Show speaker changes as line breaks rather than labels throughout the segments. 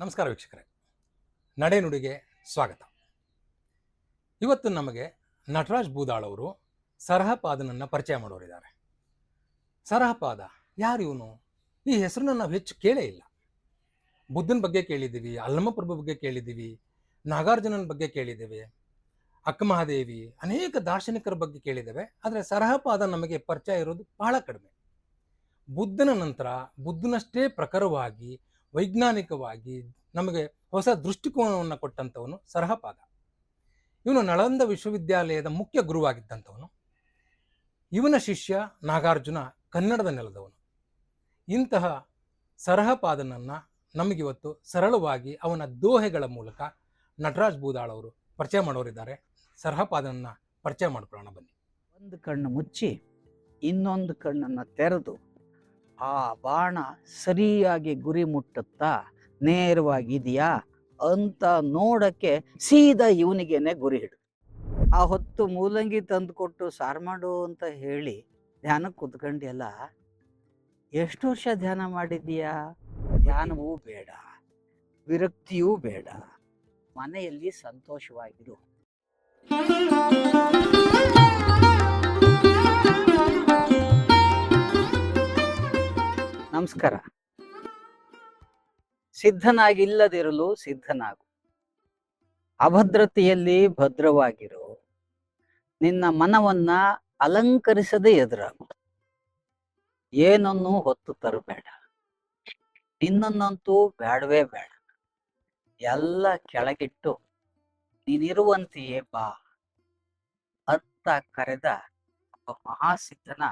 ನಮಸ್ಕಾರ ವೀಕ್ಷಕರೇ. ನಡೆನುಡಿಗೆ ಸ್ವಾಗತ. ಇವತ್ತು ನಮಗೆ ನಟರಾಜ್ ಬೂದಾಳ್ ಅವರು ಸರಹಪಾದನನ್ನು ಪರಿಚಯ ಮಾಡೋರಿದ್ದಾರೆ ಸರಹಪಾದ ಯಾರು ಇವನು? ಈ ಹೆಸರನ್ನ ನಾವು ಹೆಚ್ಚು ಕೇಳೇ ಇಲ್ಲ. ಬುದ್ಧನ ಬಗ್ಗೆ ಕೇಳಿದ್ದೀವಿ, ಅಲ್ಲಮಪ್ರಭು ಬಗ್ಗೆ ಕೇಳಿದ್ದೀವಿ, ನಾಗಾರ್ಜುನನ ಬಗ್ಗೆ ಕೇಳಿದ್ದೇವೆ ಅಕ್ಕಮಹಾದೇವಿ ಅನೇಕ ದಾರ್ಶನಿಕರ ಬಗ್ಗೆ ಕೇಳಿದ್ದೇವೆ, ಆದರೆ ಸರಹಪಾದ ನಮಗೆ ಪರಿಚಯ ಇರೋದು ಬಹಳ ಕಡಿಮೆ. ಬುದ್ಧನ ನಂತರ ಬುದ್ಧನಷ್ಟೇ ಪ್ರಖರವಾಗಿ ವೈಜ್ಞಾನಿಕವಾಗಿ ನಮಗೆ ಹೊಸ ದೃಷ್ಟಿಕೋನವನ್ನು ಕೊಟ್ಟಂಥವನು ಸರಹಪಾದ. ಇವನು ನಳಂದ ವಿಶ್ವವಿದ್ಯಾಲಯದ ಮುಖ್ಯ ಗುರುವಾಗಿದ್ದಂಥವನು. ಇವನ ಶಿಷ್ಯ ನಾಗಾರ್ಜುನ ಕನ್ನಡದ ನೆಲದವನು. ಇಂತಹ ಸರಹಪಾದನನ್ನು ನಮಗಿವತ್ತು ಸರಳವಾಗಿ ಅವನ ದೋಹೆಗಳ ಮೂಲಕ ನಟರಾಜ್ ಬೂದಾಳವರು ಪರಿಚಯ ಮಾಡೋರಿದ್ದಾರೆ. ಸರಹಪಾದನನ್ನು ಪರಿಚಯ ಮಾಡ್ಕೊಳ್ಳೋಣ ಬನ್ನಿ.
ಒಂದು ಕಣ್ಣು ಮುಚ್ಚಿ ಇನ್ನೊಂದು ಕಣ್ಣನ್ನು ತೆರೆದು ಆ ಬಾಣ ಸರಿಯಾಗಿ ಗುರಿ ಮುಟ್ಟುತ್ತಾ ನೇರವಾಗಿದೆಯಾ ಅಂತ ನೋಡಕ್ಕೆ ಸೀದಾ ಇವನಿಗೇನೆ ಗುರಿ ಹಿಡಿದು ಆ ಹೊತ್ತು ಮೂಲಂಗಿ ತಂದು ಕೊಟ್ಟು ಸಾರು ಮಾಡು ಅಂತ ಹೇಳಿ ಧ್ಯಾನಕ್ಕೆ ಕುತ್ಕೊಂಡಿಯಲ್ಲ, ಎಷ್ಟು ವರ್ಷ ಧ್ಯಾನ ಮಾಡಿದೀಯಾ? ಧ್ಯಾನವೂ ಬೇಡ, ವಿರಕ್ತಿಯೂ ಬೇಡ, ಮನೆಯಲ್ಲಿ ಸಂತೋಷವಾಗಿರು. ನಮಸ್ಕಾರ. ಸಿದ್ಧನಾಗಿಲ್ಲದಿರಲು ಸಿದ್ಧನಾಗು. ಅಭದ್ರತೆಯಲ್ಲಿ ಭದ್ರವಾಗಿರು. ನಿನ್ನ ಮನವನ್ನ ಅಲಂಕರಿಸದೆ ಎದುರಾಗು. ಏನನ್ನು ಹೊತ್ತು ತರಬೇಡ. ನಿನ್ನನ್ನಂತೂ ಬೇಡವೇ ಬೇಡ. ಎಲ್ಲ ಕೆಳಗಿಟ್ಟು ನೀನಿರುವಂತೆಯೇ ಬಾ. ಅತ್ತ ಕರೆದ ಒಬ್ಬ ಮಹಾಸಿದ್ಧನ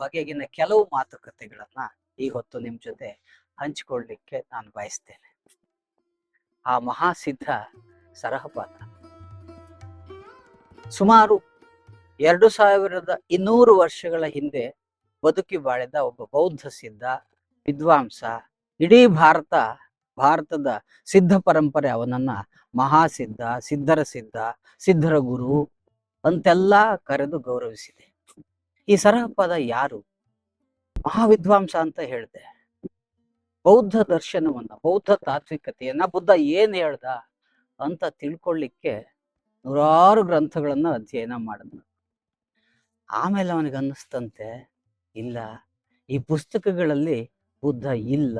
ಬಗೆಗಿನ ಕೆಲವು ಮಾತುಕತೆಗಳನ್ನ ಈ ಹೊತ್ತು ನಿಮ್ ಜೊತೆ ಹಂಚಿಕೊಳ್ಳಲಿಕ್ಕೆ ನಾನು ಬಯಸ್ತೇನೆ. ಆ ಮಹಾಸಿದ್ಧ ಸರಹಪಾತ್ರ ಸುಮಾರು ಎರಡು ಸಾವಿರದ ಇನ್ನೂರು ವರ್ಷಗಳ ಹಿಂದೆ ಬದುಕಿ ಬಾಳಿದ ಒಬ್ಬ ಬೌದ್ಧ ಸಿದ್ಧ ವಿದ್ವಾಂಸ, ಇಡೀ ಭಾರತ, ಭಾರತದ ಸಿದ್ಧ ಪರಂಪರೆ ಅವನನ್ನ ಮಹಾಸಿದ್ಧ, ಸಿದ್ಧರ ಸಿದ್ಧ, ಸಿದ್ಧರ ಗುರು ಅಂತೆಲ್ಲ ಕರೆದು ಗೌರವಿಸಿದೆ. ಈ ಸರಹಪದ ಯಾರು? ಮಹಾವಿದ್ವಾಂಸ ಅಂತ ಹೇಳಿದೆ. ಬೌದ್ಧ ದರ್ಶನವನ್ನ, ಬೌದ್ಧ ತಾತ್ವಿಕತೆಯನ್ನ ಬುದ್ಧ ಏನ್ ಹೇಳ್ದ ಅಂತ ತಿಳ್ಕೊಳ್ಳಿಕ್ಕೆ ನೂರಾರು ಗ್ರಂಥಗಳನ್ನ ಅಧ್ಯಯನ ಮಾಡಿದ್ನು. ಆಮೇಲೆ ಅವನಿಗೆ ಅನ್ನಿಸ್ತಂತೆ, ಇಲ್ಲ, ಈ ಪುಸ್ತಕಗಳಲ್ಲಿ ಬುದ್ಧ ಇಲ್ಲ.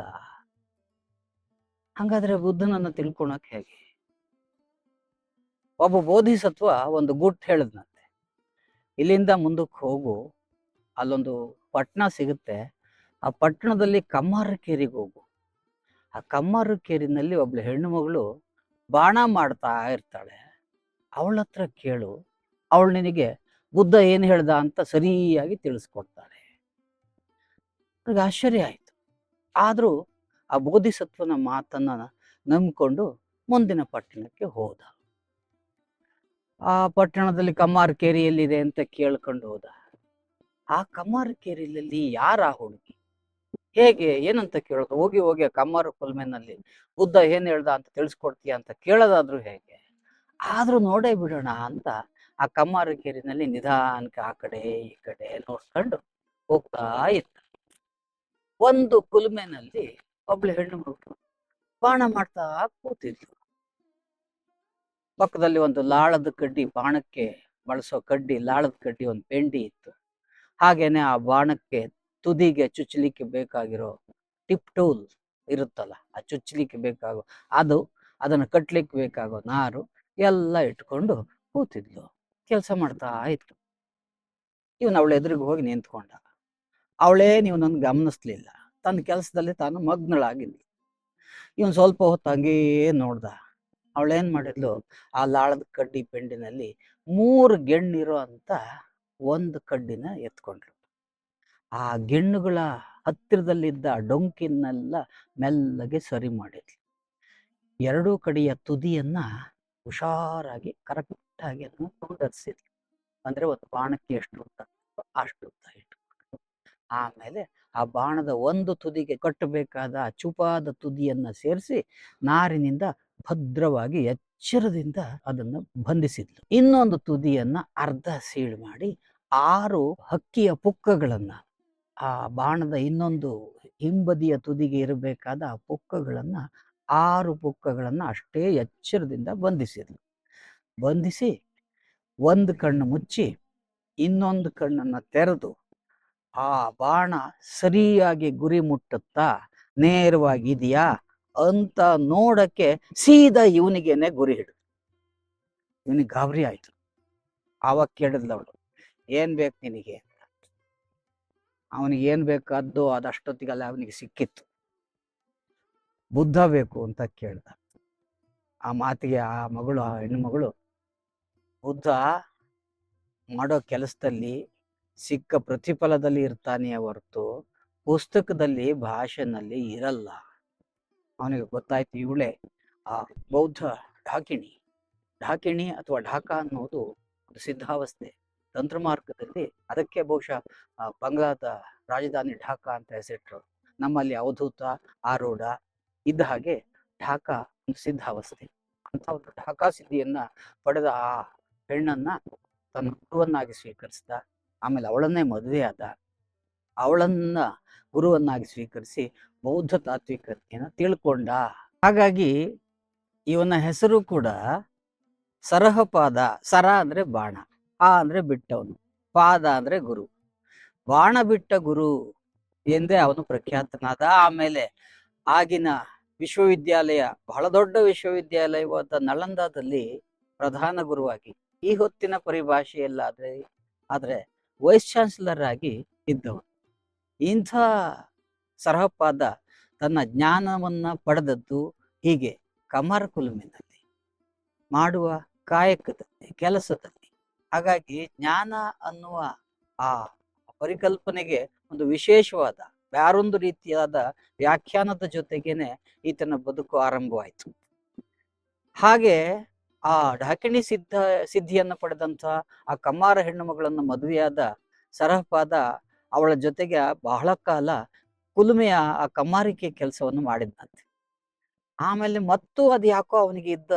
ಹಂಗಾದ್ರೆ ಬುದ್ಧನನ್ನ ತಿಳ್ಕೊಳಕ್ ಹೇಗೆ? ಒಬ್ಬ ಬೋಧಿಸತ್ವ ಒಂದು ಗುಟ್ ಹೇಳಿದ್ನಂತೆ ಇಲ್ಲಿಂದ ಮುಂದಕ್ಕೆ ಹೋಗು. ಅಲ್ಲೊಂದು ಪಟ್ಟಣ ಸಿಗುತ್ತೆ. ಆ ಪಟ್ಟಣದಲ್ಲಿ ಕಮ್ಮಾರಕೇರಿಗೆ ಹೋಗು. ಆ ಕಮ್ಮಾರಕೇರಿನಲ್ಲಿ ಒಬ್ಳು ಹೆಣ್ಣು ಮಗಳು ಬಾಣ ಮಾಡ್ತಾ ಇರ್ತಾಳೆ. ಅವಳ ಹತ್ರ ಕೇಳು. ಅವಳು ನಿನಗೆ ಬುದ್ಧ ಏನು ಹೇಳ್ದ ಅಂತ ಸರಿಯಾಗಿ ತಿಳಿಸ್ಕೊಡ್ತಾಳೆ. ಅವ್ರಿಗೆ ಆಶ್ಚರ್ಯ ಆಯಿತು. ಆದರೂ ಆ ಬೋಧಿಸತ್ವನ ಮಾತನ್ನ ನಂಬಿಕೊಂಡು ಮುಂದಿನ ಪಟ್ಟಣಕ್ಕೆ ಹೋದ. ಆ ಪಟ್ಟಣದಲ್ಲಿ ಕಮ್ಮಾರ ಕೇರಿಯಲ್ಲಿದೆ ಅಂತ ಕೇಳ್ಕೊಂಡು ಹೋದ. ಆ ಕಮ್ಮಾರಕೇರಿಯಲ್ಲಿ ಯಾರ ಆ ಹುಡುಗಿ? ಹೇಗೆ, ಏನಂತ ಕೇಳೋದು ಹೋಗಿ ಹೋಗಿ ಕಮ್ಮಾರ ಕೊಲ್ಮೆನಲ್ಲಿ, ಬುದ್ಧ ಏನ್ ಹೇಳ್ದ ಅಂತ ತಿಳಿಸ್ಕೊಡ್ತೀಯ ಅಂತ ಕೇಳೋದಾದ್ರೂ ಹೇಗೆ? ಆದ್ರೂ ನೋಡೇ ಬಿಡೋಣ ಅಂತ ಆ ಕಮ್ಮಾರಕೇರಿನಲ್ಲಿ ನಿಧಾನಕ್ಕೆ ಆ ಕಡೆ, ಈ ಕಡೆ ನೋಡ್ಕೊಂಡು ಹೋಗ್ತಾ ಇತ್ತ ಒಂದು ಕುಲ್ಮೆನಲ್ಲಿ ಒಬ್ಳು ಹೆಣ್ಣು ಬಾಣ ಮಾಡ್ತಾ ಕೂತಿದ್ಲು. ಪಕ್ಕದಲ್ಲಿ ಒಂದು ಲಾಳದ ಕಡ್ಡಿ ಬಾಣಕ್ಕೆ ಬಳಸೋ ಕಡ್ಡಿ, ಲಾಳದ ಕಡ್ಡಿ ಒಂದು ಪೆಂಡಿ ಇತ್ತು. ಹಾಗೇನೆ ಆ ಬಾಣಕ್ಕೆ ತುದಿಗೆ ಚುಚ್ಚಲಿಕ್ಕೆ ಬೇಕಾಗಿರೋ ಟಿಪ್ ಟೂಲ್ ಇರುತ್ತಲ್ಲ, ಆ ಚುಚ್ಚಲಿಕ್ಕೆ ಬೇಕಾಗೋ, ಅದು, ಅದನ್ನ ಕಟ್ಟಲಿಕ್ಕೆ ಬೇಕಾಗೋ ನಾರು ಎಲ್ಲ ಇಟ್ಕೊಂಡು ಕೂತಿದ್ಲು. ಕೆಲಸ ಮಾಡ್ತಾ ಇತ್ತು. ಇವನು ಅವಳ ಎದುರಿಗೆ ಹೋಗಿ ನಿಂತ್ಕೊಂಡ. ಅವಳೇ ನೀವು ನನ್ಗೆ ಗಮನಿಸ್ಲಿಲ್ಲ. ತನ್ನ ಕೆಲಸದಲ್ಲಿ ತಾನು ಮಗ್ನಳಾಗಿದ್ಲು. ಇವನು ಸ್ವಲ್ಪ ಹೊತ್ತು ಹಂಗೇ ನೋಡ್ದ. ಅವಳೇನ್ ಮಾಡಿದ್ಲು? ಆ ಲಾಳದ ಕಡ್ಡಿ ಪೆಂಡಿನಲ್ಲಿ ಮೂರು ಗೆಣ್ಣಿರೋ ಅಂತ ಒಂದು ಕಡ್ಡಿನ ಎತ್ಕೊಂಡ್ಲು. ಆ ಗೆಣ್ಣುಗಳ ಹತ್ತಿರದಲ್ಲಿದ್ದ ಡೊಂಕಿನೆಲ್ಲ ಮೆಲ್ಲಗೆ ಸರಿ ಮಾಡಿದ್ಲು. ಎರಡೂ ಕಡೆಯ ತುದಿಯನ್ನ ಹುಷಾರಾಗಿ ಕರೆಕ್ಟ್ ಅದನ್ನು ತುಂಡರಿಸಿದ್ಲು. ಅಂದ್ರೆ ಒಂದು ಬಾಣಕ್ಕೆ ಎಷ್ಟು ಉದ್ದ ಅಷ್ಟು ಉದ್ದ ಆಮೇಲೆ ಆ ಬಾಣದ ಒಂದು ತುದಿಗೆ ಕಟ್ಟಬೇಕಾದ ಚುಪಾದ ತುದಿಯನ್ನ ಸೇರಿಸಿ ನಾರಿನಿಂದ ಭದ್ರವಾಗಿ ಎಚ್ಚರದಿಂದ ಅದನ್ನು ಬಂಧಿಸಿದ್ಲು. ಇನ್ನೊಂದು ತುದಿಯನ್ನ ಅರ್ಧ ಸೀಳು ಮಾಡಿ ಆರು ಹಕ್ಕಿಯ ಪುಕ್ಕಗಳನ್ನ, ಆ ಬಾಣದ ಇನ್ನೊಂದು ಹಿಂಬದಿಯ ತುದಿಗೆ ಇರಬೇಕಾದ ಆ ಪುಕ್ಕಗಳನ್ನ ಆರು ಪುಕ್ಕಗಳನ್ನ ಅಷ್ಟೇ ಎಚ್ಚರದಿಂದ ಬಂಧಿಸಿದ್ಲು. ಬಂಧಿಸಿ ಒಂದು ಕಣ್ಣು ಮುಚ್ಚಿ ಇನ್ನೊಂದು ಕಣ್ಣನ್ನು ತೆರೆದು ಆ ಬಾಣ ಸರಿಯಾಗಿ ಗುರಿ ಮುಟ್ಟುತ್ತಾ ನೇರವಾಗಿದೆಯಾ ಅಂತ ನೋಡಕ್ಕೆ ಸೀದಾ ಇವನಿಗೇನೆ ಗುರಿ ಹಿಡಿದು. ಇವನಿಗೆ ಗಾಬರಿ ಆಯ್ತು. ಆವಾಗ ಕೇಳಿದ್ಲವಳು ಏನ್ ಬೇಕು ನಿನಗೆ? ಅಂತ ಅವನಿಗೆ ಏನ್ ಬೇಕಾದ್ದು ಅದಷ್ಟೊತ್ತಿಗೆಲ್ಲ ಅವನಿಗೆ ಸಿಕ್ಕಿತ್ತು. ಬುದ್ಧ ಬೇಕು ಅಂತ ಕೇಳ್ದ. ಆ ಮಾತಿಗೆ ಆ ಮಗಳು, ಆ ಹೆಣ್ಣು ಮಗಳು, ಬುದ್ಧ, ಮಾಡೋ ಕೆಲಸದಲ್ಲಿ ಸಿಕ್ಕ ಪ್ರತಿಫಲದಲ್ಲಿ ಇರ್ತಾನೆಯೇ ಹೊರತು ಪುಸ್ತಕದಲ್ಲಿ ಭಾಷೆನಲ್ಲಿ ಇರಲ್ಲ. ಅವನಿಗೆ ಗೊತ್ತಾಯ್ತು ಇವಳೆ ಆ ಬೌದ್ಧ ಢಾಕಿಣಿ ಢಾಕಿಣಿ ಅಥವಾ ಢಾಕ ಅನ್ನೋದು ಒಂದು ಸಿದ್ಧಾವಸ್ಥೆ ತಂತ್ರಮಾರ್ಗದಲ್ಲಿ ಅದಕ್ಕೆ ಬಹುಶಃ ಆ, ಬಂಗಾಳದ ರಾಜಧಾನಿ ಢಾಕಾ ಅಂತ ಹೆಸರಿಟ್ರು. ನಮ್ಮಲ್ಲಿ ಅವಧೂತ ಆರೂಢ ಇದ್ದ ಹಾಗೆ ಢಾಕಾ ಒಂದು ಸಿದ್ಧಾವಸ್ಥೆ. ಅಂತ ಒಂದು ಢಾಕಾ ಸಿದ್ಧಿಯನ್ನ ಪಡೆದ ಆ ಹೆಣ್ಣನ್ನ ತನ್ನ ಗುರುವನ್ನಾಗಿ ಸ್ವೀಕರಿಸಿದ. ಆಮೇಲೆ ಅವಳನ್ನೇ ಮದುವೆಯಾದ ಅವಳನ್ನ ಗುರುವನ್ನಾಗಿ ಸ್ವೀಕರಿಸಿ ಬೌದ್ಧ ತಾತ್ವಿಕತೆಯನ್ನು ತಿಳ್ಕೊಂಡ. ಹಾಗಾಗಿ ಇವನ ಹೆಸರು ಕೂಡ ಸರಹಪಾದ, ಸರ ಅಂದ್ರೆ ಬಾಣ, ಆ ಅಂದ್ರೆ ಬಿಟ್ಟವನು, ಪಾದ ಅಂದ್ರೆ ಗುರು. ಬಾಣ ಬಿಟ್ಟ ಗುರು ಎಂದೇ ಅವನು ಪ್ರಖ್ಯಾತನಾದ. ಆಮೇಲೆ ಆಗಿನ ವಿಶ್ವವಿದ್ಯಾಲಯ, ಬಹಳ ದೊಡ್ಡ ವಿಶ್ವವಿದ್ಯಾಲಯವಾದ ನಳಂದಾದಲ್ಲಿ ಪ್ರಧಾನ ಗುರುವಾಗಿ, ಈ ಹೊತ್ತಿನ ಪರಿಭಾಷೆಯಲ್ಲಾದ್ರೆ, ಆದ್ರೆ ವೈಸ್ ಚಾನ್ಸಲರ್ ಆಗಿ ಇದ್ದವನು. ಇಂಥ ಸರಹಪಾದ ತನ್ನ ಜ್ಞಾನವನ್ನ ಪಡೆದದ್ದು ಹೀಗೆ ಕಮರ ಕುಲುಮಿನಲ್ಲಿ ಮಾಡುವ ಕಾಯಕದಲ್ಲಿ, ಕೆಲಸದಲ್ಲಿ. ಹಾಗಾಗಿ ಜ್ಞಾನ ಅನ್ನುವ ಆ ಪರಿಕಲ್ಪನೆಗೆ ಒಂದು ವಿಶೇಷವಾದ ಬ್ಯಾರೊಂದು ರೀತಿಯಾದ ವ್ಯಾಖ್ಯಾನದ ಜೊತೆಗೇನೆ ಈತನ ಬದುಕು ಆರಂಭವಾಯಿತು. ಹಾಗೆ ಆ ಢಾಕಿಣಿ ಸಿದ್ಧ, ಸಿದ್ಧಿಯನ್ನು ಪಡೆದಂತಹ ಆ ಕಮ್ಮಾರ ಹೆಣ್ಣು ಮಗಳನ್ನು ಮದುವೆಯಾದ ಸರಹಪಾದ ಅವಳ ಜೊತೆಗೆ ಬಹಳ ಕಾಲ ಕುಲುಮೆಯ ಆ ಕಮ್ಮಾರಿಕೆ ಕೆಲಸವನ್ನು ಮಾಡಿದ್ನಂತೆ. ಆಮೇಲೆ ಮತ್ತು ಅದು ಯಾಕೋ ಅವನಿಗೆ ಇದ್ದ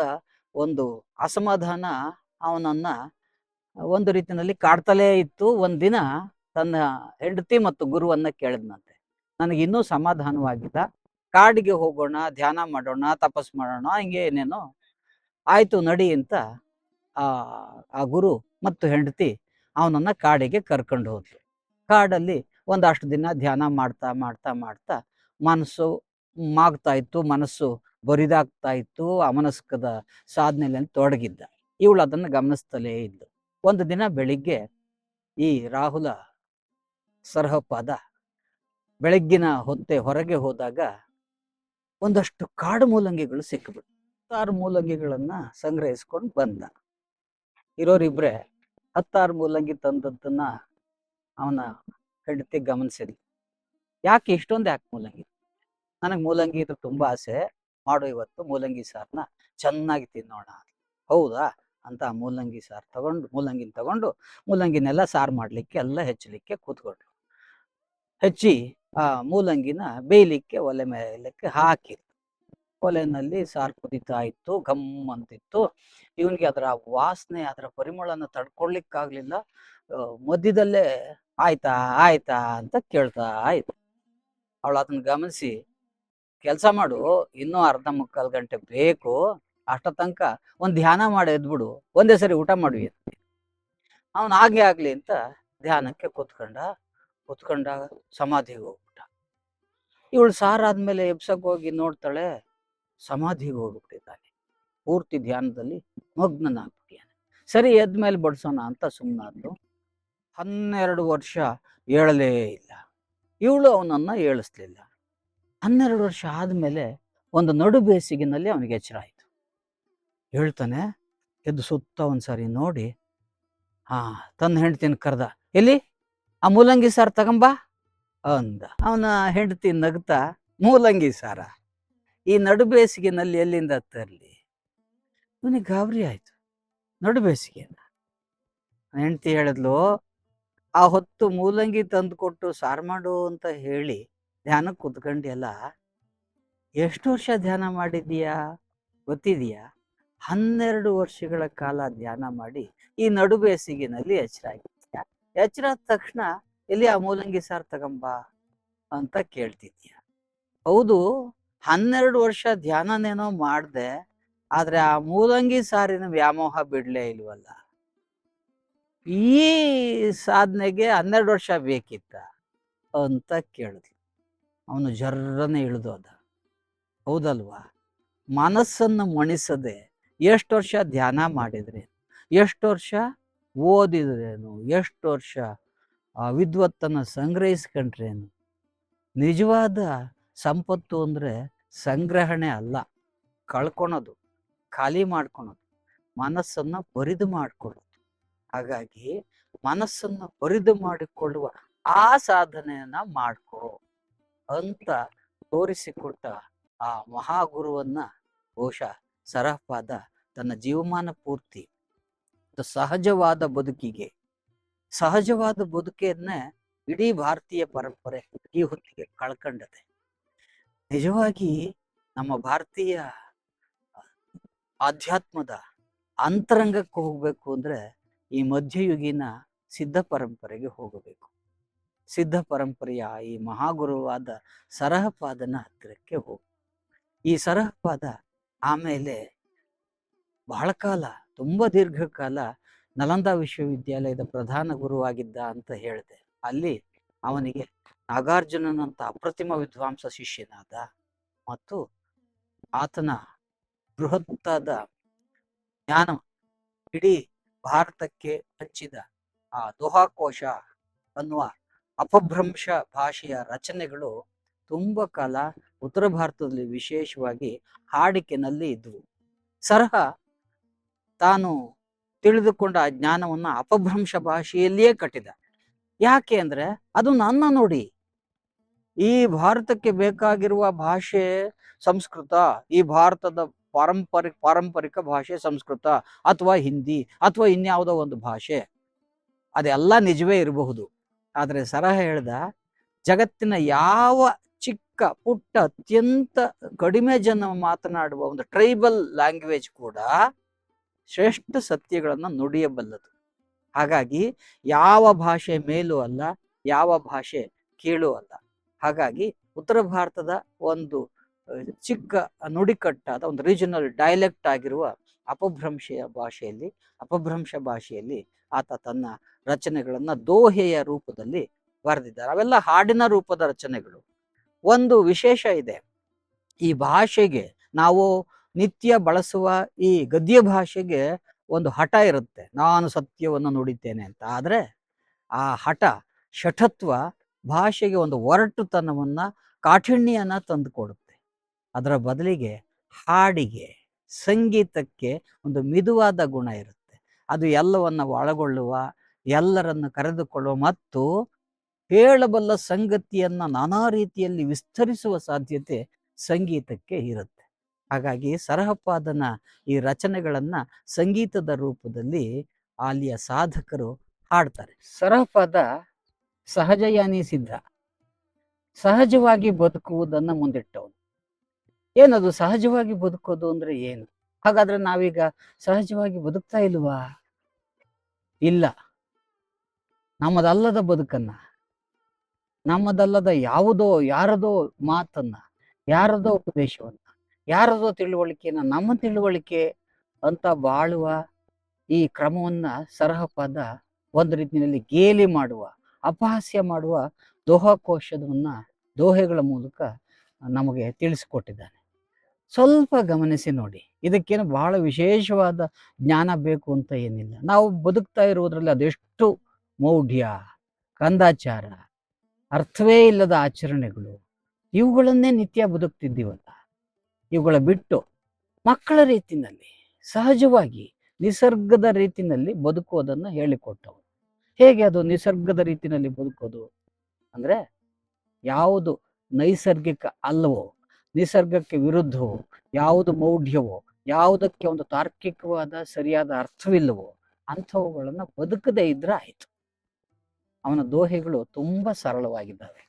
ಒಂದು ಅಸಮಾಧಾನ ಅವನನ್ನ ಒಂದು ರೀತಿಯಲ್ಲಿ ಕಾಡ್ತಲೇ ಇತ್ತು. ಒಂದಿನ ತನ್ನ ಹೆಂಡತಿ ಮತ್ತು ಗುರುವನ್ನ ಕೇಳಿದ್ನಂತೆ. ನನಗೆ ಇನ್ನೂ ಸಮಾಧಾನವಾಗಿಲ್ಲ. ಕಾಡಿಗೆ ಹೋಗೋಣ, ಧ್ಯಾನ ಮಾಡೋಣ, ತಪಸ್ ಮಾಡೋಣ, ಹಿಂಗೆ ಏನೇನೋ ಆಯ್ತು, ನಡಿ ಅಂತ ಆ ಆ ಗುರು ಮತ್ತು ಹೆಂಡತಿ ಅವನನ್ನ ಕಾಡಿಗೆ ಕರ್ಕೊಂಡು ಹೋದ್ಲು ಕಾಡಲ್ಲಿ ಒಂದಷ್ಟು ದಿನ ಧ್ಯಾನ ಮಾಡ್ತಾ ಮಾಡ್ತಾ ಮಾಡ್ತಾ ಮನಸ್ಸು ಮಾಗ್ತಾ ಇತ್ತು, ಮನಸ್ಸು ಬರಿದಾಗ್ತಾ ಇತ್ತು, ಅಮನಸ್ಕದ ಸಾಧನೆಯಲ್ಲಿ ತೊಡಗಿದ್ದ. ಇವಳು ಅದನ್ನು ಗಮನಿಸ್ತಲೇ ಇದ್ದು ಒಂದು ದಿನ ಬೆಳಿಗ್ಗೆ ಈ ರಾಹುಲ ಸರಹಪಾದ ಬೆಳಗ್ಗಿನ ಹೊತ್ತೆ ಹೊರಗೆ ಹೋದಾಗ ಒಂದಷ್ಟು ಕಾಡು ಮೂಲಂಗಿಗಳು ಸಿಕ್ಕಿಬಿಟ್ಟು ಹತ್ತಾರು ಮೂಲಂಗಿಗಳನ್ನ ಸಂಗ್ರಹಿಸ್ಕೊಂಡು ಬಂದ. ಇರೋರಿಬ್ರೆ ಹತ್ತಾರು ಮೂಲಂಗಿ ತಂದದ್ದನ್ನ ಅವನ ಹೆಂಡತಿ ಗಮನಿಸಿದ್ಲು. ಯಾಕೆ ಇಷ್ಟೊಂದು ಯಾಕೆ ಮೂಲಂಗಿ? ನನಗೆ ಮೂಲಂಗಿ ಇದ್ರೆ ತುಂಬಾ ಆಸೆ. ಮಾಡು ಇವತ್ತು ಮೂಲಂಗಿ ಸಾರನ್ನ ಚೆನ್ನಾಗಿ ತಿನ್ನೋಣ ಹೌದಾ? ಅಂತ ಮೂಲಂಗಿ ಸಾರು ತಗೊಂಡು, ಮೂಲಂಗಿನ ತಗೊಂಡು, ಮೂಲಂಗಿನೆಲ್ಲ ಸಾರು ಮಾಡ್ಲಿಕ್ಕೆ, ಎಲ್ಲ ಹೆಚ್ಚಲಿಕ್ಕೆ ಕೂತ್ಕೊಂಡ್ರು ಹೆಚ್ಚಿ ಆ ಮೂಲಂಗಿನ ಬೇಯಲಿಕ್ಕೆ ಒಲೆ ಮೇಲಕ್ಕೆ ಹಾಕಿ ಒಲೆನಲ್ಲಿ ಸಾರು ಕುದೀತಾ ಇತ್ತು, ಘಮ್ ಅಂತಿತ್ತು. ಇವನಿಗೆ ಅದರ ವಾಸನೆ, ಅದರ ಪರಿಮಳನ ತಡ್ಕೊಳ್ಲಿಕ್ಕಾಗ್ಲಿಲ್ಲ. ಮಧ್ಯದಲ್ಲೇ ಆಯ್ತಾ ಆಯ್ತಾ ಅಂತ ಕೇಳ್ತಾ ಆಯ್ತು. ಅವಳು ಅದನ್ನ ಗಮನಿಸಿ, ಕೆಲಸ ಮಾಡು, ಇನ್ನೂ ಅರ್ಧ ಮುಕ್ಕಾಲು ಗಂಟೆ ಬೇಕು ಅಷ್ಟ ತನಕ ಒಂದ್ ಧ್ಯಾನ ಮಾಡಿ ಎದ್ಬಿಡು ಒಂದೇ ಸರಿ ಊಟ ಮಾಡ್ವಿ ಅವನು ಹಾಗೆ ಆಗ್ಲಿ ಅಂತ ಧ್ಯಾನಕ್ಕೆ ಕೂತ್ಕೊಂಡ ಕೂತ್ಕೊಂಡ ಸಮಾಧಿಗೆ ಹೋಗ್ಬಿಟ್ಟ. ಇವಳು ಸಾರಾದ್ಮೇಲೆ ಎಬ್ಸಕ್ ಹೋಗಿ ನೋಡ್ತಾಳೆ, ಸಮಾಧಿಗೆ ಹೋಗ್ಬಿಟ್ಟಿದ್ದಾನೆ. ಪೂರ್ತಿ ಧ್ಯಾನದಲ್ಲಿ ಮಗ್ನನಾಗ್ಬಿಟ್ಟಿದ್ದಾನೆ ಸರಿ ಎದ್ಮೇಲೆ ಬಡಿಸೋಣ ಅಂತ ಸುಮ್ಮನಾದ್ಲು ಹನ್ನೆರಡು ವರ್ಷ ಏಳಲೇ ಇಲ್ಲ. ಇವಳು ಅವನನ್ನು ಏಳಿಸ್ಲಿಲ್ಲ. ಹನ್ನೆರಡು ವರ್ಷ ಆದಮೇಲೆ ಒಂದು ನಡು ಬೇಸಿಗೆನಲ್ಲಿ ಅವನಿಗೆ ಎಚ್ಚರ ಆಯಿತು. ಹೇಳ್ತಾನೆ, ಎದ್ದು ಸುತ್ತ ಒಂದ್ಸಾರಿ ನೋಡಿ. ಹಾ, ತನ್ನ ಹೆಂಡತಿನ ಕರೆದ. ಎಲ್ಲಿ? ಆ ಮೂಲಂಗಿ ಸಾರು ತಗೊಂಬಾ? ಅಂದ. ಅವನ ಹೆಂಡತಿ ನಗ್ತಾ, ಮೂಲಂಗಿ ಸಾರ. ಈ ನಡು ಬೇಸಿಗೆನಲ್ಲಿ ಎಲ್ಲಿಂದ ತರಲಿ? ಅವನಿಗೆ ಗಾಬರಿ ಆಯಿತು. ನಡು ಬೇಸಿಗೆನ. ಹೆಂಡತಿ ಹೇಳಿದ್ಲು ಆ ಹೊತ್ತು ಮೂಲಂಗಿ ತಂದುಕೊಟ್ಟು ಸಾರು ಮಾಡು ಅಂತ ಹೇಳಿ ಧ್ಯಾನಕ್ಕೆ ಕುತ್ಕೊಂಡಿಯಲ್ಲ, ಎಷ್ಟು ವರ್ಷ ಧ್ಯಾನ ಮಾಡಿದೀಯಾ ಗೊತ್ತಿದೆಯಾ? ಹನ್ನೆರಡು ವರ್ಷಗಳ ಕಾಲ ಧ್ಯಾನ ಮಾಡಿ ಈ ನಡು ಬೇಸಿಗೆನಲ್ಲಿ ಎಚ್ಚರ ಆಗಿದ್ಯಾ? ಎಚ್ಚರ ಆದ ತಕ್ಷಣ ಎಲ್ಲಿ ಆ ಮೂಲಂಗಿ ಸಾರು ತಗೊಂಬ ಅಂತ ಕೇಳ್ತಿದ್ಯಾ? ಹೌದು, ಹನ್ನೆರಡು ವರ್ಷ ಧ್ಯಾನನೇನೋ ಮಾಡ್ದೆ, ಆದ್ರೆ ಆ ಮೂಲಂಗಿ ಸಾರಿನ ವ್ಯಾಮೋಹ ಬಿಡ್ಲೇ ಇಲ್ವಲ್ಲ. ಈ ಸಾಧನೆಗೆ ಹನ್ನೆರಡು ವರ್ಷ ಬೇಕಿತ್ತ ಅಂತ ಕೇಳಿದ್ಲು. ಅವನು ಜರ್ರನೆ ಇಳಿದೋದ ಹೌದಲ್ವಾ? ಮನಸ್ಸನ್ನು ಮಣಿಸದೆ ಎಷ್ಟು ವರ್ಷ ಧ್ಯಾನ ಮಾಡಿದ್ರಿ ಎಷ್ಟು ವರ್ಷ ಓದಿದ್ರೇನು? ಎಷ್ಟು ವರ್ಷ ವಿದ್ವತ್ತನ್ನು ಸಂಗ್ರಹಿಸ್ಕೊಂಡ್ರೇನು? ನಿಜವಾದ ಸಂಪತ್ತು ಅಂದರೆ ಸಂಗ್ರಹಣೆ ಅಲ್ಲ. ಕಳ್ಕೊಳೋದು, ಖಾಲಿ ಮಾಡ್ಕೊಳೋದು, ಮನಸ್ಸನ್ನು ಬರಿದು ಮಾಡ್ಕೊಳ್ಳೋದು ಹಾಗಾಗಿ ಮನಸ್ಸನ್ನ ಬರಿದು ಮಾಡಿಕೊಳ್ಳುವ ಆ ಸಾಧನೆಯನ್ನ ಮಾಡ್ಕೋ ಅಂತ ತೋರಿಸಿಕೊಟ್ಟ ಆ ಮಹಾಗುರುವನ್ನ ಬಹುಶಃ ಸರಹಪಾದ ತನ್ನ ಜೀವಮಾನ ಪೂರ್ತಿ ಸಹಜವಾದ ಬದುಕಿಗೆ, ಸಹಜವಾದ ಬದುಕಿಯನ್ನೇ ಇಡೀ ಭಾರತೀಯ ಪರಂಪರೆ ಈ ಹೊತ್ತಿಗೆ ಕಳ್ಕಂಡದೆ. ನಿಜವಾಗಿ ನಮ್ಮ ಭಾರತೀಯ ಆಧ್ಯಾತ್ಮದ ಅಂತರಂಗಕ್ಕೆ ಹೋಗ್ಬೇಕು ಅಂದ್ರೆ ಈ ಮಧ್ಯಯುಗಿನ ಸಿದ್ಧ ಪರಂಪರೆಗೆ ಹೋಗಬೇಕು. ಸಿದ್ಧ ಪರಂಪರೆಯ ಈ ಮಹಾಗುರುವಾದ ಸರಹಪಾದನ ಹತ್ತಿರಕ್ಕೆ ಹೋಗು. ಈ ಸರಹಪಾದ ಆಮೇಲೆ ಬಹಳ ಕಾಲ, ತುಂಬ ದೀರ್ಘಕಾಲ ನಲಂದ ವಿಶ್ವವಿದ್ಯಾಲಯದ ಪ್ರಧಾನ ಗುರುವಾಗಿದ್ದ ಅಂತ ಹೇಳಿದೆ. ಅಲ್ಲಿ ಅವನಿಗೆ ನಾಗಾರ್ಜುನನಂತ ಅಪ್ರತಿಮ ವಿದ್ವಾಂಸ ಶಿಷ್ಯನಾದ ಮತ್ತು ಆತನ ಬೃಹತ್ತಾದ ಜ್ಞಾನ, ಇಡೀ ಭಾರತಕ್ಕೆ ಹಂಚಿದ ಆ ದೋಹಾಕೋಶ ಅನ್ನುವ ಅಪಭ್ರಂಶ ಭಾಷೆಯ ರಚನೆಗಳು ತುಂಬ ಕಾಲ ಉತ್ತರ ಭಾರತದಲ್ಲಿ ವಿಶೇಷವಾಗಿ ಹಾಡಿಕೆನಲ್ಲಿ ಇದ್ವು. ಸರಹ ತಾನು ತಿಳಿದುಕೊಂಡ ಆ ಜ್ಞಾನವನ್ನ ಅಪಭ್ರಂಶ ಭಾಷೆಯಲ್ಲಿಯೇ ಕಟ್ಟಿದ. ಯಾಕೆ ಅಂದ್ರೆ ಅದು ನನ್ನ ನೋಡಿ. ಈ ಭಾರತಕ್ಕೆ ಬೇಕಾಗಿರುವ ಭಾಷೆ ಸಂಸ್ಕೃತ, ಈ ಭಾರತದ ಪಾರಂಪರಿಕ ಪಾರಂಪರಿಕ ಭಾಷೆ ಸಂಸ್ಕೃತ ಅಥವಾ ಹಿಂದಿ ಅಥವಾ ಇನ್ಯಾವುದೋ ಒಂದು ಭಾಷೆ. ಅದೆಲ್ಲ ನಿಜವೇ ಇರಬಹುದು. ಆದರೆ ಸರಹ ಹೇಳ್ದ, ಜಗತ್ತಿನ ಯಾವ ಚಿಕ್ಕ, ಪುಟ್ಟ, ಅತ್ಯಂತ ಕಡಿಮೆ ಜನ ಮಾತನಾಡುವ ಒಂದು ಟ್ರೈಬಲ್ ಲ್ಯಾಂಗ್ವೇಜ್ ಕೂಡ ಶ್ರೇಷ್ಠ ಸತ್ಯಗಳನ್ನು ನುಡಿಯಬಲ್ಲದು. ಹಾಗಾಗಿ ಯಾವ ಭಾಷೆ ಮೇಲೂ ಅಲ್ಲ, ಯಾವ ಭಾಷೆ ಕೀಳು ಅಲ್ಲ. ಹಾಗಾಗಿ ಉತ್ತರ ಭಾರತದ ಒಂದು ಚಿಕ್ಕ ನುಡಿಕಟ್ಟಾದ ಒಂದು ರೀಜನಲ್ ಡೈಲೆಕ್ಟ್ ಆಗಿರುವ ಅಪಭ್ರಂಶೆಯ ಭಾಷೆಯಲ್ಲಿ, ಅಪಭ್ರಂಶ ಭಾಷೆಯಲ್ಲಿ ಆತ ತನ್ನ ರಚನೆಗಳನ್ನು ದೋಹೆಯ ರೂಪದಲ್ಲಿ ಬರೆದಿದ್ದಾರೆ. ಅವೆಲ್ಲ ಹಾಡಿನ ರೂಪದ ರಚನೆಗಳು. ಒಂದು ವಿಶೇಷ ಇದೆ. ಈ ಭಾಷೆಗೆ ನಾವು ನಿತ್ಯ ಬಳಸುವ ಈ ಗದ್ಯ ಭಾಷೆಗೆ ಒಂದು ಹಠ ಇರುತ್ತೆ. ನಾನು ಸತ್ಯವನ್ನು ನುಡಿತೇನೆ ಅಂತ. ಆದರೆ ಆ ಹಠ, ಶಠತ್ವ ಭಾಷೆಗೆ ಒಂದು ಒರಟುತನವನ್ನು ಕಾಠಿಣ್ಯನ ತಂದುಕೊಡುತ್ತೆ. ಅದರ ಬದಲಿಗೆ ಹಾಡಿಗೆ, ಸಂಗೀತಕ್ಕೆ ಒಂದು ಮಿದುವಾದ ಗುಣ ಇರುತ್ತೆ. ಅದು ಎಲ್ಲವನ್ನು ಒಳಗೊಳ್ಳುವ, ಎಲ್ಲರನ್ನು ಕರೆದುಕೊಳ್ಳುವ ಮತ್ತು ಹೇಳಬಲ್ಲ ಸಂಗತಿಯನ್ನ ನಾನಾ ರೀತಿಯಲ್ಲಿ ವಿಸ್ತರಿಸುವ ಸಾಧ್ಯತೆ ಸಂಗೀತಕ್ಕೆ ಇರುತ್ತೆ. ಹಾಗಾಗಿ ಸರಹಪಾದನ ಈ ರಚನೆಗಳನ್ನ ಸಂಗೀತದ ರೂಪದಲ್ಲಿ ಅಲ್ಲಿಯ ಸಾಧಕರು ಹಾಡ್ತಾರೆ. ಸರಹಪಾದ ಸಹಜಯಾನಿ ಸಿದ್ಧ. ಸಹಜವಾಗಿ ಬದುಕುವುದನ್ನು ಮುಂದಿಟ್ಟವನು. ಏನದು ಸಹಜವಾಗಿ ಬದುಕೋದು ಅಂದ್ರೆ ಏನು? ಹಾಗಾದ್ರೆ ನಾವೀಗ ಸಹಜವಾಗಿ ಬದುಕ್ತಾ ಇಲ್ವಾ? ಇಲ್ಲ. ನಮ್ಮದಲ್ಲದ ಬದುಕನ್ನ. ನಮ್ಮದಲ್ಲದ ಯಾವುದೋ, ಯಾರದೋ ಮಾತನ್ನ, ಯಾರದೋ ಉಪದೇಶವನ್ನ, ಯಾರದೋ ತಿಳುವಳಿಕೆಯನ್ನ, ನಮ್ಮ ತಿಳುವಳಿಕೆ ಅಂತ ಬಾಳುವ ಈ ಕ್ರಮವನ್ನ ಸರಹಪಾದ ಒಂದು ರೀತಿಯಲ್ಲಿ ಗೇಲಿ ಮಾಡುವ, ಅಪಹಾಸ್ಯ ಮಾಡುವ ದೋಹಕೋಶದವನ್ನ, ದೋಹೆಗಳ ಮೂಲಕ ನಮಗೆ ತಿಳಿಸಿಕೊಟ್ಟಿದ್ದಾನೆ. ಸ್ವಲ್ಪ ಗಮನಿಸಿ ನೋಡಿ. ಇದಕ್ಕೇನು ಬಹಳ ವಿಶೇಷವಾದ ಜ್ಞಾನ ಬೇಕು ಅಂತ ಏನಿಲ್ಲ. ನಾವು ಬದುಕ್ತಾ ಇರುವುದರಲ್ಲಿ ಅದೆಷ್ಟು ಮೌಢ್ಯ, ಕಂದಾಚಾರ, ಅರ್ಥವೇ ಇಲ್ಲದ ಆಚರಣೆಗಳು, ಇವುಗಳನ್ನೇ ನಿತ್ಯ ಬದುಕ್ತಿದ್ದೀವಲ್ಲ. ಇವುಗಳ ಬಿಟ್ಟು ಮಕ್ಕಳ ರೀತಿನಲ್ಲಿ, ಸಹಜವಾಗಿ ನಿಸರ್ಗದ ರೀತಿನಲ್ಲಿ ಬದುಕುವುದನ್ನು ಹೇಳಿಕೊಟ್ಟವು ಹೇಗೆ ಅದು ನಿಸರ್ಗದ ರೀತಿನಲ್ಲಿ ಬದುಕೋದು? ಅಂದ್ರೆ ಯಾವುದು ನೈಸರ್ಗಿಕ ಅಲ್ಲವೋ ನಿಸರ್ಗಕ್ಕೆ ವಿರುದ್ಧವೋ, ಯಾವುದು ಮೌಢ್ಯವೋ, ಯಾವುದಕ್ಕೆ ಒಂದು ತಾರ್ಕಿಕವಾದ ಸರಿಯಾದ ಅರ್ಥವಿಲ್ಲವೋ, ಅಂಥವುಗಳನ್ನು ಬದುಕದೇ ಇದ್ರೆ ಆಯಿತು. ಅವನ ದೋಹೆಗಳು ತುಂಬಾ ಸರಳವಾಗಿದ್ದಾವೆ.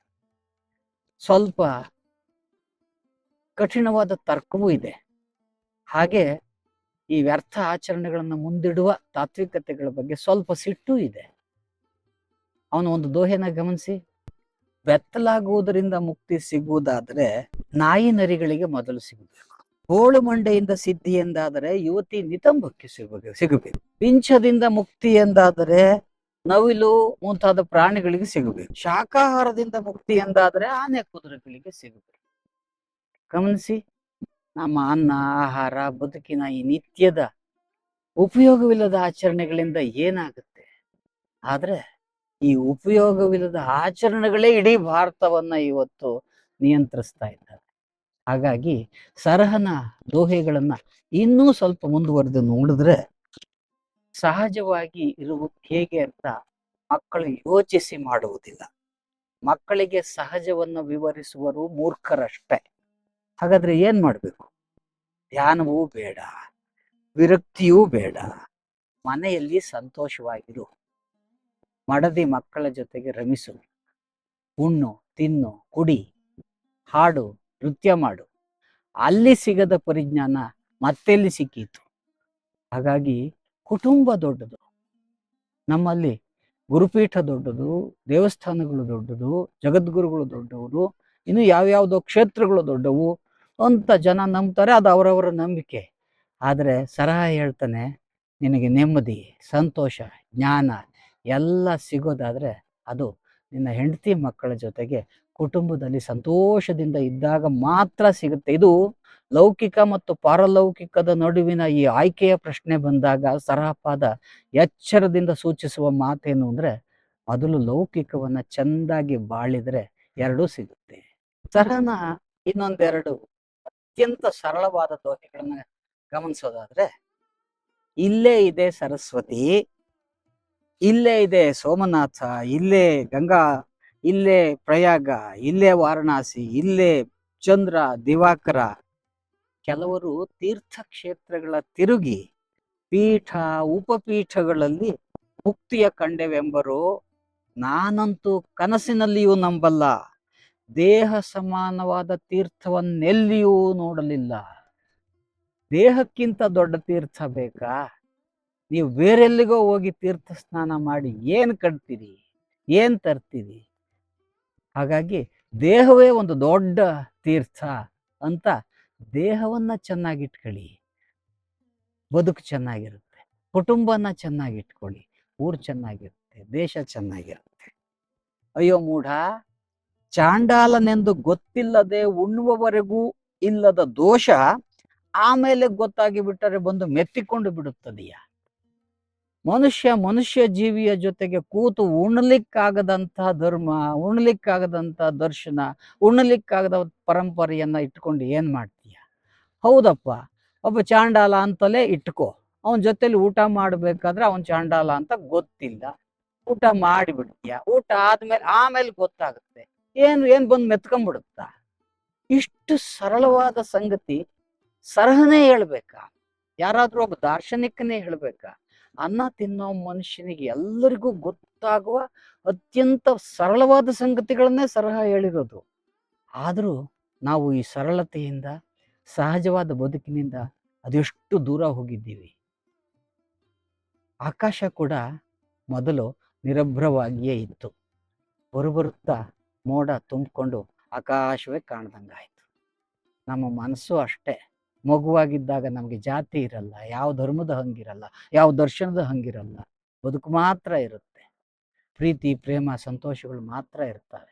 ಸ್ವಲ್ಪ ಕಠಿಣವಾದ ತರ್ಕವೂ ಇದೆ. ಹಾಗೆ ಈ ವ್ಯರ್ಥ ಆಚರಣೆಗಳನ್ನು ಮುಂದಿಡುವ ತಾತ್ವಿಕತೆಗಳ ಬಗ್ಗೆ ಸ್ವಲ್ಪ ಸಿಟ್ಟು ಇದೆ. ಅವನ ಒಂದು ದೋಹೆನ ಗಮನಿಸಿ, ಬೆತ್ತಲಾಗುವುದರಿಂದ ಮುಕ್ತಿ ಸಿಗುವುದಾದ್ರೆ ನಾಯಿ ನರಿಗಳಿಗೆ ಮೊದಲು ಸಿಗಬೇಕು. ಗೋಳು ಮಂಡೆಯಿಂದ ಸಿದ್ಧಿ ಎಂದಾದರೆ ಯುವತಿ ನಿತಂಬಕ್ಕೆ ಸಿಗಬೇಕು ಸಿಗಬೇಕು. ಪಿಂಚದಿಂದ ಮುಕ್ತಿ ಎಂದಾದರೆ ನವಿಲು ಮುಂತಾದ ಪ್ರಾಣಿಗಳಿಗೆ ಸಿಗಬೇಕು. ಶಾಖಾಹಾರದಿಂದ ಮುಕ್ತಿ ಎಂದಾದರೆ ಆನೆ ಕುದುರೆಗಳಿಗೆ ಸಿಗಬೇಕು. ಗಮನಿಸಿ, ನಮ್ಮ ಅನ್ನ, ಆಹಾರ, ಬದುಕಿನ ಈ ನಿತ್ಯದ ಉಪಯೋಗವಿಲ್ಲದ ಆಚರಣೆಗಳಿಂದ ಏನಾಗುತ್ತೆ? ಆದ್ರೆ ಈ ಉಪಯೋಗವಿಲ್ಲದ ಆಚರಣೆಗಳೇ ಇಡೀ ಭಾರತವನ್ನ ಇವತ್ತು ನಿಯಂತ್ರಿಸ್ತಾ ಇದ್ದಾರೆ. ಹಾಗಾಗಿ ಸರಹನ ದೋಹೆಗಳನ್ನ ಇನ್ನೂ ಸ್ವಲ್ಪ ಮುಂದುವರೆದು ನೋಡಿದ್ರೆ ಸಹಜವಾಗಿ ಇರುವುದು ಹೇಗೆ ಅಂತ ಮಕ್ಕಳು ಯೋಚಿಸಿ ಮಾಡುವುದಿಲ್ಲ. ಮಕ್ಕಳಿಗೆ ಸಹಜವನ್ನು ವಿವರಿಸುವರು ಮೂರ್ಖರಷ್ಟೇ. ಹಾಗಾದ್ರೆ ಏನ್ ಮಾಡ್ಬೇಕು? ಧ್ಯಾನವೂ ಬೇಡ, ವಿರಕ್ತಿಯೂ ಬೇಡ, ಮನೆಯಲ್ಲಿ ಸಂತೋಷವಾಗಿರು. ಮಡದಿ ಮಕ್ಕಳ ಜೊತೆಗೆ ರಮಿಸು. ಉಣ್ಣು, ತಿನ್ನು, ಕುಡಿ. ಹಾಡು, ನೃತ್ಯ ಮಾಡು. ಅಲ್ಲಿ ಸಿಗದ ಪರಿಜ್ಞಾನ ಮತ್ತೆಲ್ಲಿ ಸಿಕ್ಕಿತು? ಹಾಗಾಗಿ ಕುಟುಂಬ ದೊಡ್ಡದು. ನಮ್ಮಲ್ಲಿ ಗುರುಪೀಠ ದೊಡ್ಡದು, ದೇವಸ್ಥಾನಗಳು ದೊಡ್ಡದು, ಜಗದ್ಗುರುಗಳು ದೊಡ್ಡವರು, ಇನ್ನು ಯಾವ್ಯಾವುದೋ ಕ್ಷೇತ್ರಗಳು ದೊಡ್ಡವು ಅಂತ ಜನ ನಂಬ್ತಾರೆ, ಅದು ಅವರವರ ನಂಬಿಕೆ. ಆದರೆ ಸರಹ ಹೇಳ್ತಾನೆ, ನಿನಗೆ ನೆಮ್ಮದಿ, ಸಂತೋಷ, ಜ್ಞಾನ ಎಲ್ಲ ಸಿಗೋದಾದರೆ ಅದು ನಿನ್ನ ಹೆಂಡತಿ ಮಕ್ಕಳ ಜೊತೆಗೆ ಕುಟುಂಬದಲ್ಲಿ ಸಂತೋಷದಿಂದ ಇದ್ದಾಗ ಮಾತ್ರ ಸಿಗುತ್ತೆ. ಇದು ಲೌಕಿಕ ಮತ್ತು ಪಾರಲೌಕಿಕದ ನಡುವಿನ ಈ ಆಯ್ಕೆಯ ಪ್ರಶ್ನೆ ಬಂದಾಗ ಸರಹಪಾದ ಎಚ್ಚರದಿಂದ ಸೂಚಿಸುವ ಮಾತೇನು ಅಂದ್ರೆ, ಮೊದಲು ಲೌಕಿಕವನ್ನ ಚೆಂದಾಗಿ ಬಾಳಿದ್ರೆ ಎರಡೂ ಸಿಗುತ್ತೆ. ಸರಹನ ಇನ್ನೊಂದೆರಡು ಅತ್ಯಂತ ಸರಳವಾದ ದೋಹೆಗಳನ್ನ ಗಮನಿಸೋದಾದ್ರೆ, ಇಲ್ಲೇ ಇದೆ ಸರಸ್ವತಿ, ಇಲ್ಲೇ ಇದೆ ಸೋಮನಾಥ, ಇಲ್ಲೇ ಗಂಗಾ ಇಲ್ಲೇ ಪ್ರಯಾಗ, ಇಲ್ಲೇ ವಾರಣಾಸಿ, ಇಲ್ಲೇ ಚಂದ್ರ, ದಿವಾಕರ. ಕೆಲವರು ತೀರ್ಥಕ್ಷೇತ್ರಗಳ ತಿರುಗಿ ಪೀಠ, ಉಪಪೀಠಗಳಲ್ಲಿ ಮುಕ್ತಿಯ ಕಂಡೆವೆಂಬರು ನಾನಂತೂ ಕನಸಿನಲ್ಲಿಯೂ ನಂಬಲ್ಲ. ದೇಹ ಸಮಾನವಾದ ತೀರ್ಥವನ್ನೆಲ್ಲಿಯೂ ನೋಡಲಿಲ್ಲ. ದೇಹಕ್ಕಿಂತ ದೊಡ್ಡ ತೀರ್ಥ ಬೇಕಾ? ನೀವು ಬೇರೆಲ್ಲಿಗೋ ಹೋಗಿ ತೀರ್ಥ ಸ್ನಾನ ಮಾಡಿ ಏನು ಕಟ್ತೀರಿ? ಏನು ತರ್ತೀರಿ? ಹಾಗಾಗಿ ದೇಹವೇ ಒಂದು ದೊಡ್ಡ ತೀರ್ಥ ಅಂತ ದೇಹವನ್ನ ಚೆನ್ನಾಗಿಟ್ಕೊಳ್ಳಿ. ಬದುಕು ಚೆನ್ನಾಗಿರುತ್ತೆ. ಕುಟುಂಬನ ಚೆನ್ನಾಗಿಟ್ಕೊಳ್ಳಿ. ಊರು ಚೆನ್ನಾಗಿರುತ್ತೆ. ದೇಶ ಚೆನ್ನಾಗಿರುತ್ತೆ. ಅಯ್ಯೋ ಮೂಢ, ಚಾಂಡಾಲನೆಂದು ಗೊತ್ತಿಲ್ಲದೆ ಉಣ್ಣುವವರೆಗೂ ಇಲ್ಲದ ದೋಷ ಆಮೇಲೆ ಗೊತ್ತಾಗಿ ಬಿಟ್ಟರೆ ಬಂದು ಮೆತ್ತಿಕೊಂಡು ಬಿಡುತ್ತದೆಯ? ಮನುಷ್ಯ ಮನುಷ್ಯ ಜೀವಿಯ ಜೊತೆಗೆ ಕೂತು ಉಣ್ಲಿಕ್ಕಾಗದಂತಹ ಧರ್ಮ, ಉಣ್ಲಿಕ್ಕಾಗದಂತಹ ದರ್ಶನ, ಉಣ್ಲಿಕ್ಕಾಗದ ಪರಂಪರೆಯನ್ನ ಇಟ್ಕೊಂಡು ಏನ್ ಮಾಡ್ತೀಯ? ಹೌದಪ್ಪ, ಒಬ್ಬ ಚಾಂಡಾಲ ಅಂತಲೇ ಇಟ್ಕೋ. ಅವನ ಜೊತೆಲಿ ಊಟ ಮಾಡ್ಬೇಕಾದ್ರೆ ಅವನ್ ಚಾಂಡಾಲ ಅಂತ ಗೊತ್ತಿಲ್ಲ. ಊಟ ಮಾಡಿಬಿಡ್ತೀಯ? ಊಟ ಆದ್ಮೇಲೆ, ಆಮೇಲೆ ಗೊತ್ತಾಗುತ್ತೆ. ಏನು, ಏನ್ ಬಂದು ಮೆತ್ಕೊಂಡ್ಬಿಡುತ್ತಾ ಇಷ್ಟು ಸರಳವಾದ ಸಂಗತಿ, ಸರಹನೇ ಹೇಳ್ಬೇಕಾ? ಯಾರಾದ್ರೂ ಒಬ್ಬ ದಾರ್ಶನಿಕನೇ ಹೇಳ್ಬೇಕಾ? ಅನ್ನ ತಿನ್ನೋ ಮನುಷ್ಯನಿಗೆ ಎಲ್ಲರಿಗೂ ಗೊತ್ತಾಗುವ ಅತ್ಯಂತ ಸರಳವಾದ ಸಂಗತಿಗಳನ್ನೇ ಸರಹ ಹೇಳಿರೋದು. ಆದರೂ ನಾವು ಈ ಸರಳತೆಯಿಂದ, ಸಹಜವಾದ ಬದುಕಿನಿಂದ ಅದೆಷ್ಟು ದೂರ ಹೋಗಿದ್ದೀವಿ? ಆಕಾಶ ಕೂಡ ಮೊದಲು ನಿರಭ್ರವಾಗಿಯೇ ಇತ್ತು. ಬರುಬರುತ್ತಾ ಮೋಡ ತುಂಬಿಕೊಂಡು ಆಕಾಶವೇ ಕಾಣ್ದಂಗಾಯ್ತು. ನಮ್ಮ ಮನಸ್ಸು ಅಷ್ಟೇ. ಮಗುವಾಗಿದ್ದಾಗ ನಮಗೆ ಜಾತಿ ಇರಲ್ಲ, ಯಾವ ಧರ್ಮದ ಹಂಗಿರಲ್ಲ, ಯಾವ ದರ್ಶನದ ಹಂಗಿರಲ್ಲ, ಬದುಕು ಮಾತ್ರ ಇರುತ್ತೆ. ಪ್ರೀತಿ, ಪ್ರೇಮ, ಸಂತೋಷಗಳು ಮಾತ್ರ ಇರ್ತವೆ.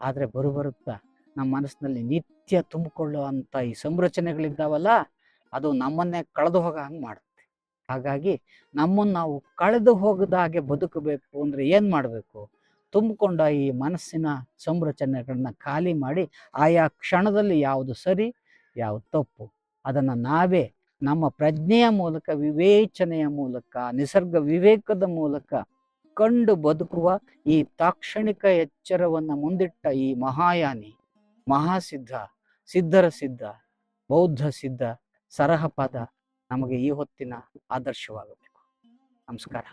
ಆದರೆ ಬರುಬರುತ್ತಾ ನಮ್ಮ ಮನಸ್ಸಿನಲ್ಲಿ ನಿತ್ಯ ತುಂಬಿಕೊಳ್ಳುವಂಥ ಈ ಸಂರಚನೆಗಳಿದ್ದಾವಲ್ಲ, ಅದು ನಮ್ಮನ್ನೇ ಕಳೆದು ಹೋಗೋ ಹಂಗೆ ಮಾಡುತ್ತೆ. ಹಾಗಾಗಿ ನಮ್ಮನ್ನು ನಾವು ಕಳೆದು ಹೋಗದ ಹಾಗೆ ಬದುಕಬೇಕು ಅಂದರೆ ಏನು ಮಾಡಬೇಕು? ತುಂಬಿಕೊಂಡ ಈ ಮನಸ್ಸಿನ ಸಂರಚನೆಗಳನ್ನ ಖಾಲಿ ಮಾಡಿ ಆಯಾ ಕ್ಷಣದಲ್ಲಿ ಯಾವುದು ಸರಿ, ಯಾವುದು ತಪ್ಪು. ಅದನ್ನ ನಾವೇ ನಮ್ಮ ಪ್ರಜ್ಞೆಯ ಮೂಲಕ, ವಿವೇಚನೆಯ ಮೂಲಕ, ನಿಸರ್ಗ ವಿವೇಕದ ಮೂಲಕ ಕಂಡು ಬದುಕುವ ಈ ತಾಕ್ಷಣಿಕ ಎಚ್ಚರವನ್ನು ಮುಂದಿಟ್ಟ ಈ ಮಹಾಯಾನಿ, ಮಹಾಸಿದ್ಧ, ಸಿದ್ಧರ ಸಿದ್ಧ, ಬೌದ್ಧ ಸಿದ್ಧ ಸರಹಪದ ನಮಗೆ ಈ ಹೊತ್ತಿನ ಆದರ್ಶವಾಗಬೇಕು. ನಮಸ್ಕಾರ.